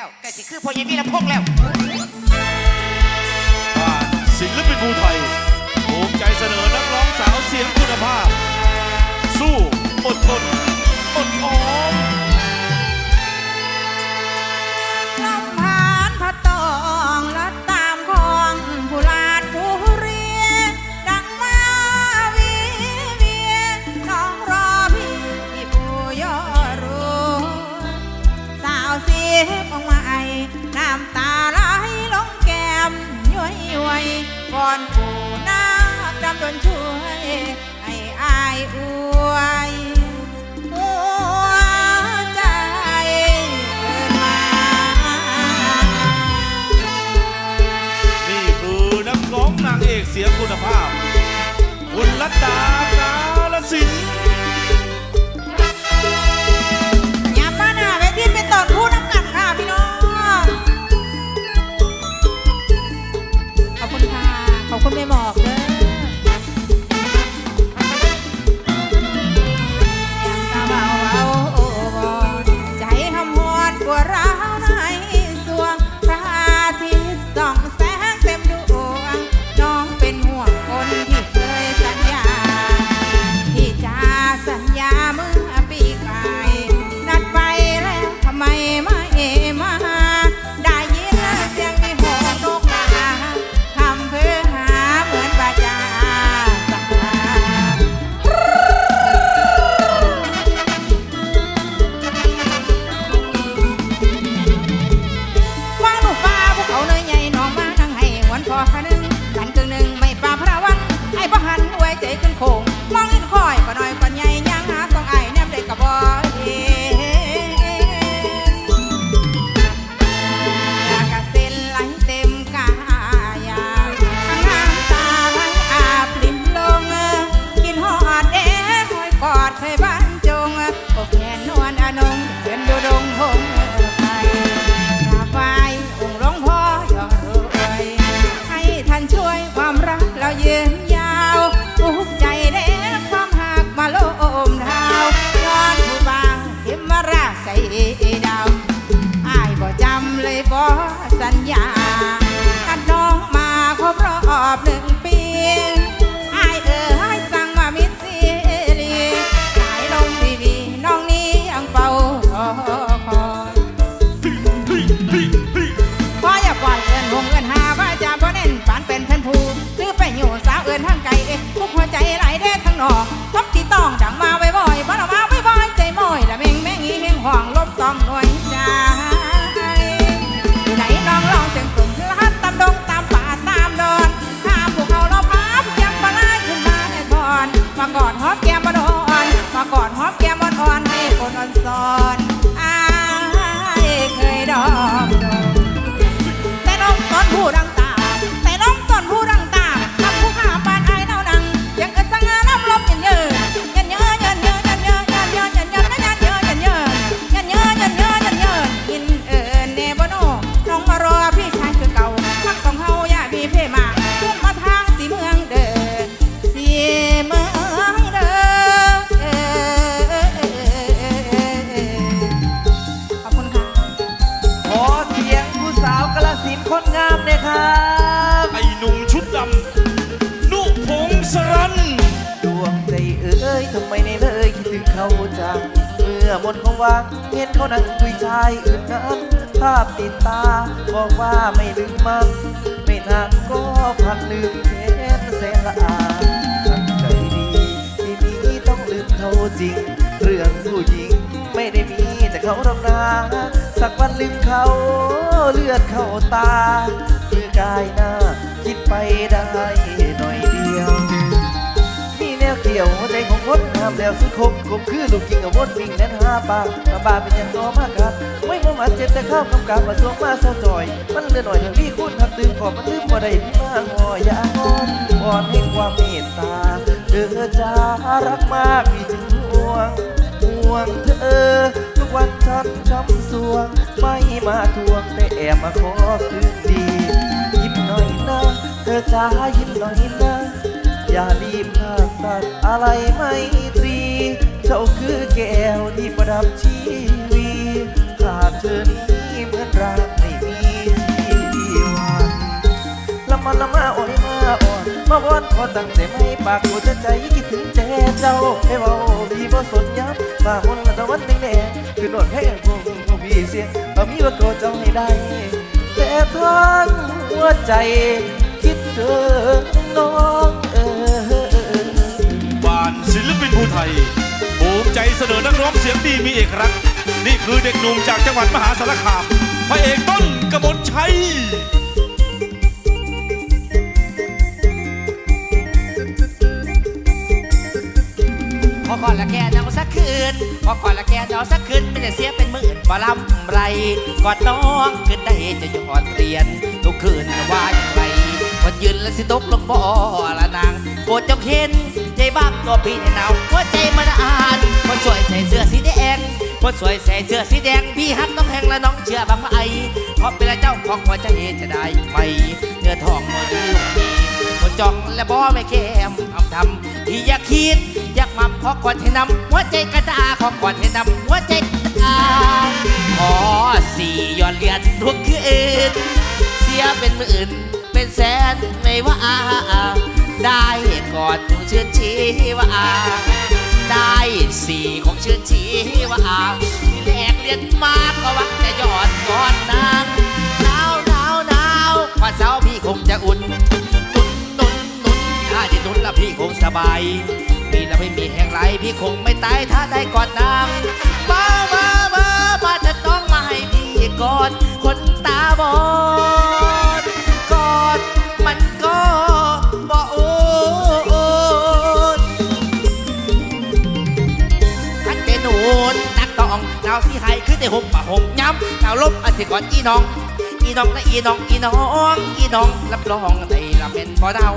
แล้วแต่สิคือพอยายวีละพงแล้ว ศิลปินภูไทยโอมใจเสนอนักร้อง เสียออกมาไอน้ำตาไหลลงแก้มย้อยย้อยก่อนปู่นาคดำดนช่วยไอ้อายอวยหัวใจเกิดมา นี่คือน้องนางเอกเสียงคุณภาพ คุณรัตดานาลสิน ยทำไมในเลยคิดถึงเขาจังเมื่อหมดความหวังเห็นเขานั่งคุยชายอื่นนั้นภาพติดตาบอกว่าไม่ลืมมันไม่นานก็พันลืมเห็นเสละอาตั้งใจดีที่นี้ต้องลืมเขาจริง เรื่องผู้หญิงไม่ได้มีแต่เขาทำนาสักวันลืมเขาเลือดเข้าตาเคือกายหน้า คิดไปได้หน่อยเดียว ที่ยวหัวใจของคนห้ามแล้วสุดคมคมคือลูกจริงกับวนวิ่งแน่นหาปากมาบาเป็นอย่างตัวมากครับไม่มามาเจ็บแต่ข้าวกำกับมาสวงมาเศร้าจอย มันเลือหน่อยเธอพี่คุณหักตื่นขอบมันลืมว่าได้พี่มาหอยาอ่อนอ่อนให้ความเมตตาเธอจ้ารักมากพี่ถึงห่วงห่วงเธอ ทุกวันฉันช้ำสวง ไม่มาทวงแต่แอบมาขอคืนดี ยิ้มหน่อยนะเธอจ้ายิ้มหน่อยนะ อย่ารีบพลาดตัดอะไรไม่ตรี เจ้าคือแก้วที่ประดับชีวีขาดเธอนี้เหมือนรักไม่มีที่วันละมันละมาโอ้ยมาอ่อนมาวอนพอตั้งแต่ไม่ปากหัวใจคิดถึงแต่เจ้าให้เบาพี่บ่สนยับฝ่าคนละตะวันแดงๆคือนวดให้พกพวกพี่เสียเอามีว่าก็เจ้าให้ได้ แต่ทั้งหัวใจคิดถึงน้อง ร้องเสียงดีมีเอกลักษณ์นี่คือเด็กหนุ่มจากจังหวัดมหาสารคามพระเอกต้นกมลชัยพอก่อนละแกเอาสักคืนพอก่อนละแกเอาสักคืนไม่ได้เสียเป็นหมื่นบ่ลำไรกอดน้องขึ้นได้จะยอดเรียนทุกคืนว่าอย่างไรวันยืนและสิตกลงบ่อละนางโปรดจงเห็น บ้างตัวพี่หนาวหัวใจมันอ่านคนสวยใส่เสื้อสีแดงคนสวยใส่เสื้อสีแดงพี่ฮักน้องแหงและน้องเชื่อบ้างไหมเพราะเป็นเจ้าของหัวใจจะได้ไหมเนื้อทองมือดีคนจองและบ่ไม่แก้มทำทำที่อยากคิดอยากมาขอก่อนให้นำหัวใจกระดาขอก่อนให้นำหัวใจกระดาขอสี่ยอดเรียนทุกคืนเสียเป็นหมื่นเป็นแสนไม่ว่า อดของชื่นชีว่าได้สี่ของชื่นชีว่าแลกเรียนมาก็วังจะยอดก่อนนางหนาวหนาวหนาวพอเสาร์พี่คงจะอุ่นตุนตุนตุนถ้าที่ตุนแล้วพี่คงสบายมีแล้วไม่มีแห่งไรพี่คงไม่ตายถ้าได้กอดนางมามามามาจะต้องมาให้พี่กอดคนตาบอด อกสีไห้ขึ้นในห่มป่าห่มย้ำดาวลบอาสิกอดอีน้อง อีน้องและอีน้องอีน้องอีน้องรับรองในละเป็นพอดาว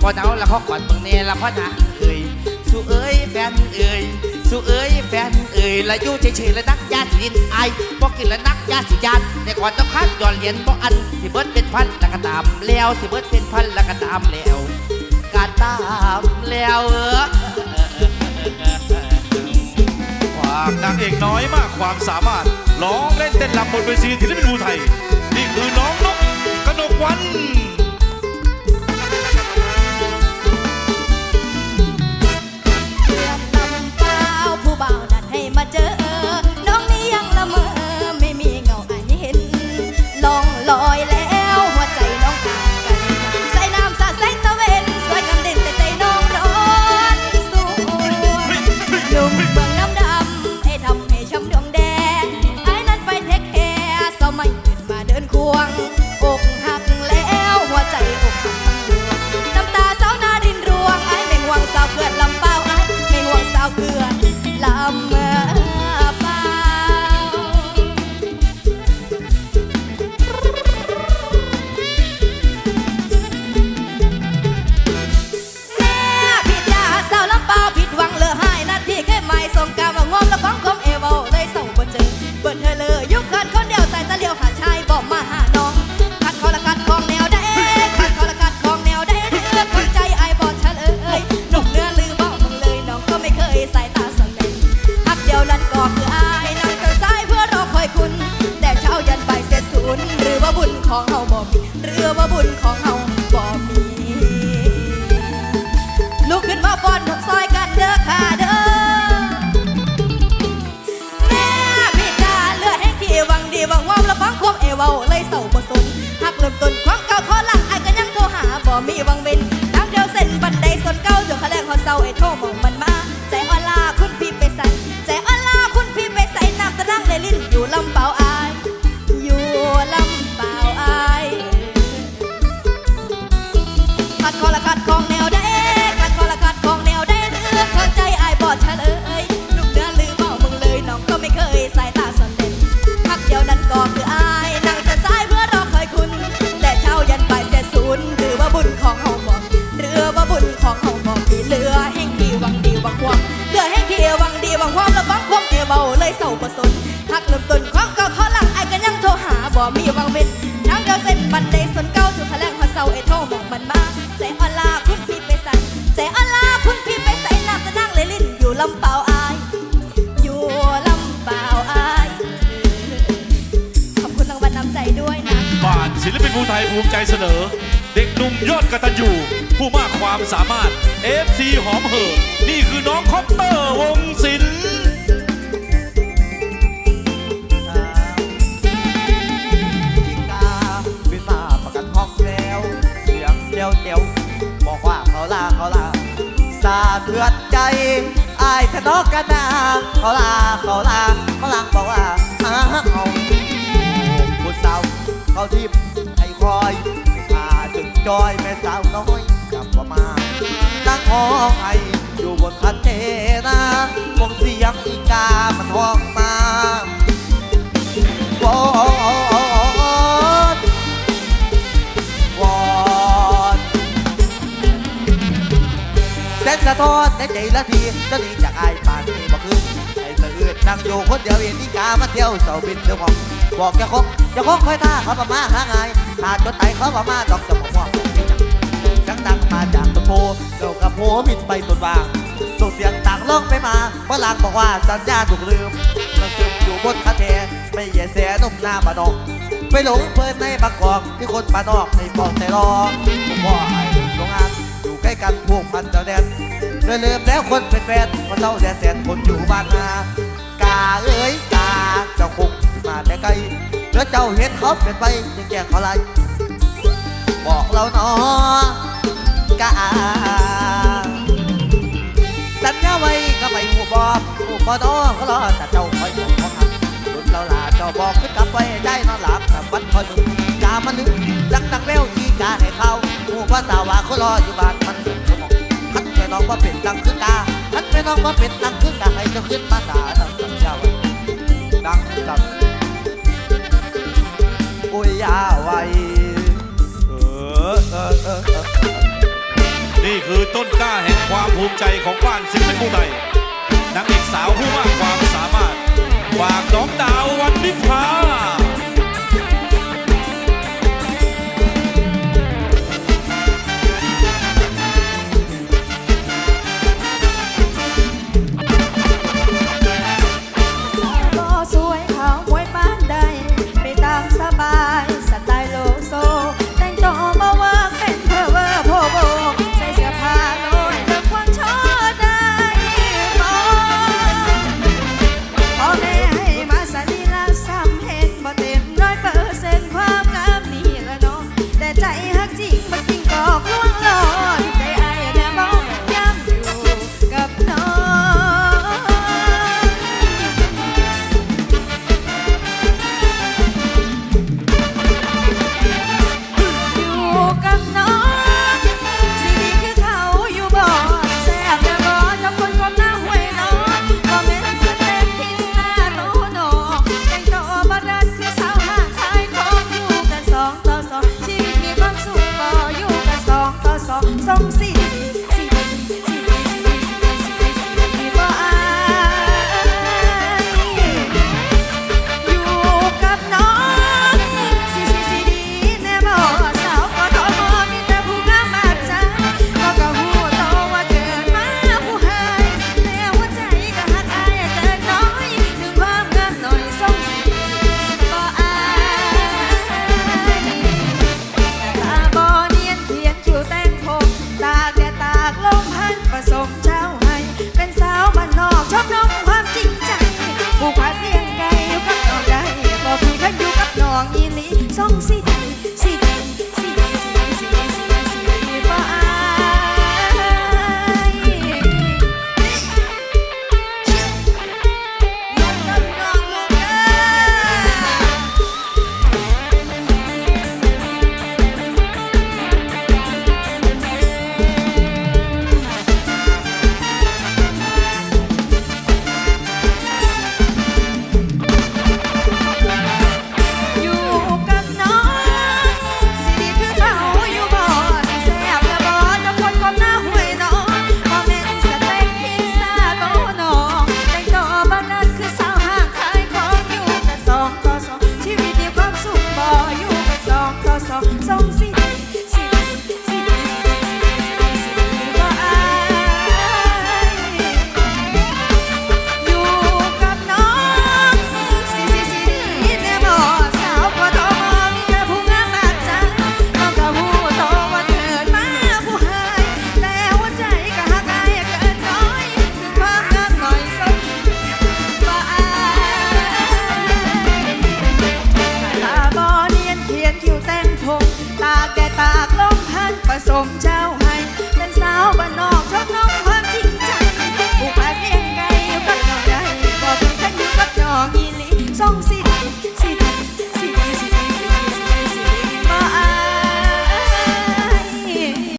พอดาวแล้วเขาก่อนเบิ่งเนละพอนาเอ้ยสู้เอ้ยแฟนเอ้ยสู้เอ้ยแฟนเอ้ยละอยู่เฉยๆละนักยาสีดินไอบอกกินละนักยาสียานแต่ก่อนต้องคัดย้อนเหรียญบ่อันสิเบิดเป็นพันแล้วก็ตามแล้วสิเบิดเป็นพันแล้วก็ตามแล้วกาตามแล้วเออากนางเอกน้อยมากความสามารถร้องเล่นเต้นรำบนเวทีศิลปินภูไทย นี่คือน้องนกกนกวัน ญของเฮาบ่มีหรือว่าบุญของเฮาบ่มีลุกขึ้นมาฟ้อนทำซอยกันเด้อค่ะเด้อแม่พี่กาเลือดแห้งขี้หวังดีหวังว่าละฟังควบเอวาเลยเศร้าบ่สนหักเริ่มต้นความเก่าขอหลังไอ้ก็ยังโทรหาบ่มีหวังเว้นทางเดียวเส้นบันไดส่วนเก่าจนคะแนนหอดเศร้าไอ้โทรมองมัน มีวังเว้นทางเดียวเส้นบันไดสวนเก่าจุดแถลงพอเศร้าไอ้โทรมองมันมาใจอ่อนลาคุณพี่ไปใส่ใจอ่อนลาคุณพี่ไปใส่น้ำจะนั่งเลยลิ้นอยู่ลำเปล่าอาย อยู่ลำเปล่าอายขอบคุณรางวัลน้ำใจด้วยนะบ้านศิลปินภูไทยภูมิใจเสนอ เด็กหนุ่มยอดกตัญญูผู้มากความสามารถ FC หอมเห่อนี่คือน้องคอปเตอร์วงศิลป์ เทือนใจอายทะนอกกันนาเขาลาเขาลาเขาลังบอกว่าอ้าเอาผู้สาวเขาทิพย์ให้คอยพาจึงจอยแม่สาวน้อยกลับมาตั้งห้องไออยู่บนคันเทนาวงเสียงอีกามันห้องมา ทอนในใจละทีจะหนีจากไอ้ป่านนี้บ่คืนไอ้สะอืดนั่งอยู่คนเดียวเห็นนิกามาเที่ยวเสาบินเที่ยวของบอกจะคบจะคบค่อยท่าเขาประมาหาไงถ้าจนไตเขาประมาดอกจะบอกว่าจังดังมาจากตะโพเจ้ากระโพบินไปตนวางส่งเสียงต่างล่องไปมาเพระลางบอกว่าสัญญาถูกลืมมันซึมอยู่บนคาเทไม่แย่แสนุ่มหน้าบานอกไปหลงเพลินในบางกอกที่คนบานอกในปองแต่รอผมว่าไอ้โรงงานอยู่ใกล้กันพวกมันจ้าแดน เลยเลืมแล้วคนเป็นแฟนคนเท่าแดนแสนคนอยู่บ้านนากาเอ้ยกาเจ้าคงมาแต่ไกลแล้วเจ้าเห็นเขาเป็นไปจึงแจ้เขาไล่บอกเราเนาะกาสัญญาไว้ก็ไม่หูบอกหูบอน้องก็รอแต่เจ้าคอยบอกของหักรุ่นเราลาเจ้าบอกขึ้นกลับไปได้นอนหลับแต่วันคอยมึงกามันนึกดังดังแววอีกาให้เขาหูภาษาว่าเขารออยู่บ้านมันสุด น้องว่าเป็นดังคือกาทันไปน้องว่าเป็นดังคือกาให้เจ้าขึ้นมาษาดังสัญญาไว้ดังสังโอ้ยยาไว้เออเออเออเออนี่คือต้นกล้าแห่งความภูมิใจของบ้านศิลปินผู้ไทนางเอกสาวผู้มากความ